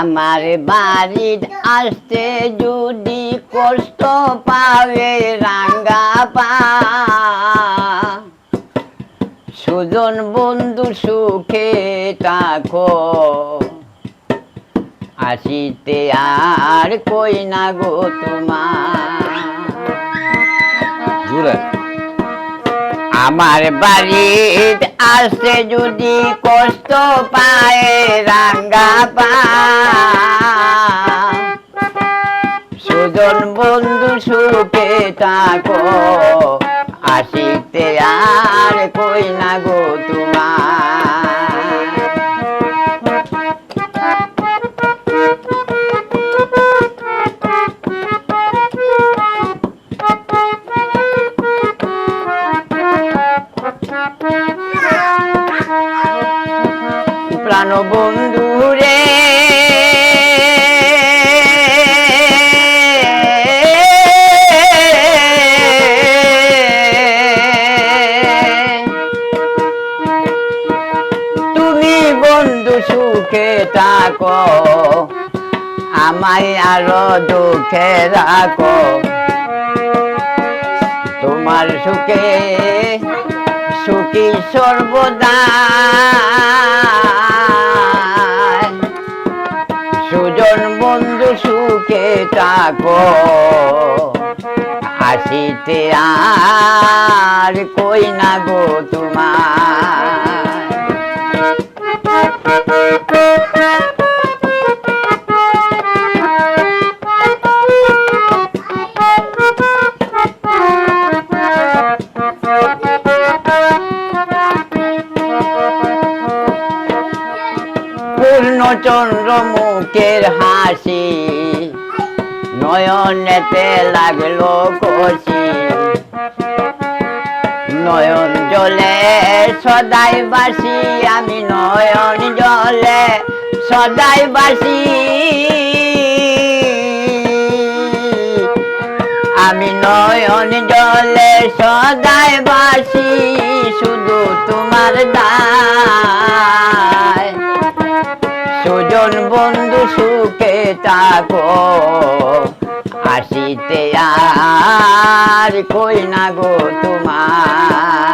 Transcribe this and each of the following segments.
আমার বাড়ির আসতে যদি কষ্ট পাবে রাঙ্গা পা। সুজন বন্ধু সুখে থাকো। আসিতে আর কই না গো তোমার। আমার বাড়ির আসতে যদি কষ্ট পায় রাঙ্গা পা। বন্ধু সুপে থাকো আসিতে সুখে থাকো, আমায় আরও দুঃখে রাখো। তোমার সুখে সুখী সর্বদা। সুজন বন্ধু সুখে থাকো আসিতে আর কই না গো তোমার। পূর্ণচন্দ্র মুখের হাসি। নয়নেতে লাগল কষি নয়ন জলে সদাই বাসি, আমি নয়ন জলে সদাই বাসি। আমি নয়ন জলে সদাই বাসি, শুধু তোমার দায় সুজন বন্ধু সুখে থাকো। আসিতে আর কই না গো তোমার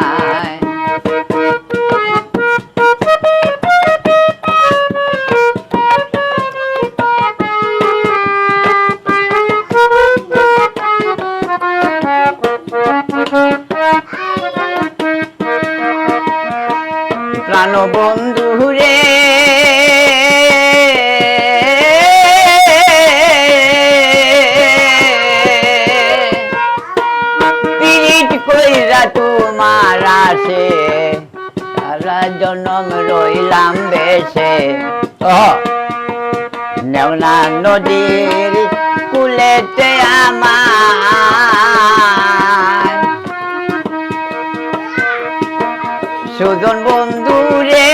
প্রাণ তোমার আসে সারা জনম রইলাম বেশে নেওনা নদীর কুলেতে আমার। সুজন বন্ধু রে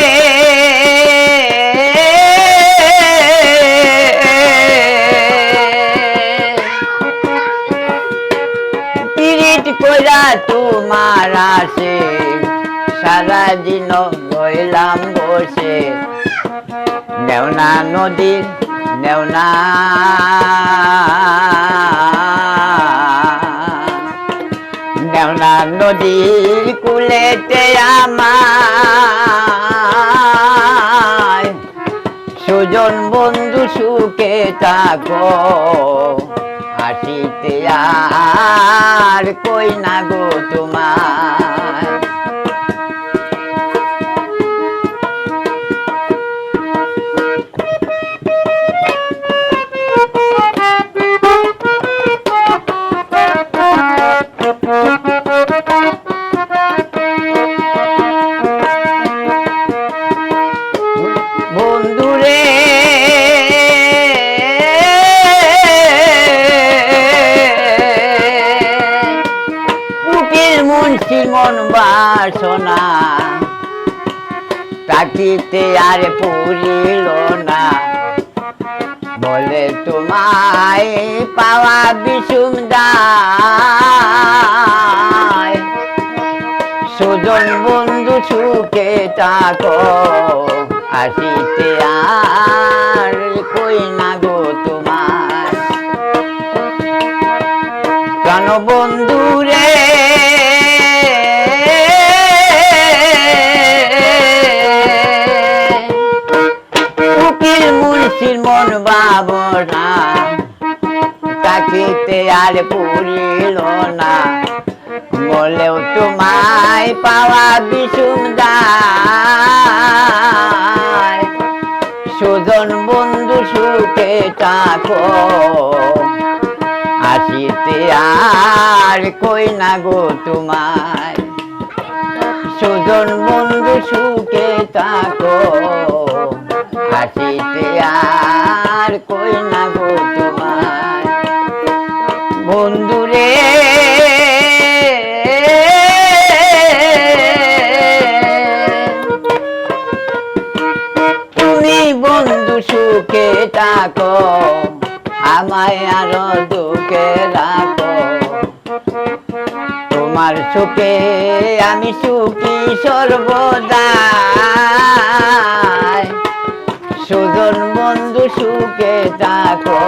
তোমার আসে সারা দিন রইলাম বসে। নেওনা নদীর নেওনা নেওনা নদীর কুলেতে আমার সুজন বন্ধু সুখে থাকো। আর কই না গো তোমার? বাসনা তাকিতে আর পুরিল না। বলে তোমায় পাওয়া বিষুম সুজন বন্ধু সুখে থাকো আসিতে আর কই না গো তোমার প্রাণ বন্ধু আর পুরিল না। বলেও তোমায় পাওয়া বিষুম দায় সুজন বন্ধু সুখে থাকো। আসিতে আর কই না গো তোমায়। সুজন বন্ধু সুখে থাকো। আসিতে আর কই না সুখে থাকো, আমায় আরও দুঃখে রাখো। তোমার সুখে আমি সুখী সর্বদা। সুজন বন্ধু সুখে থাকো।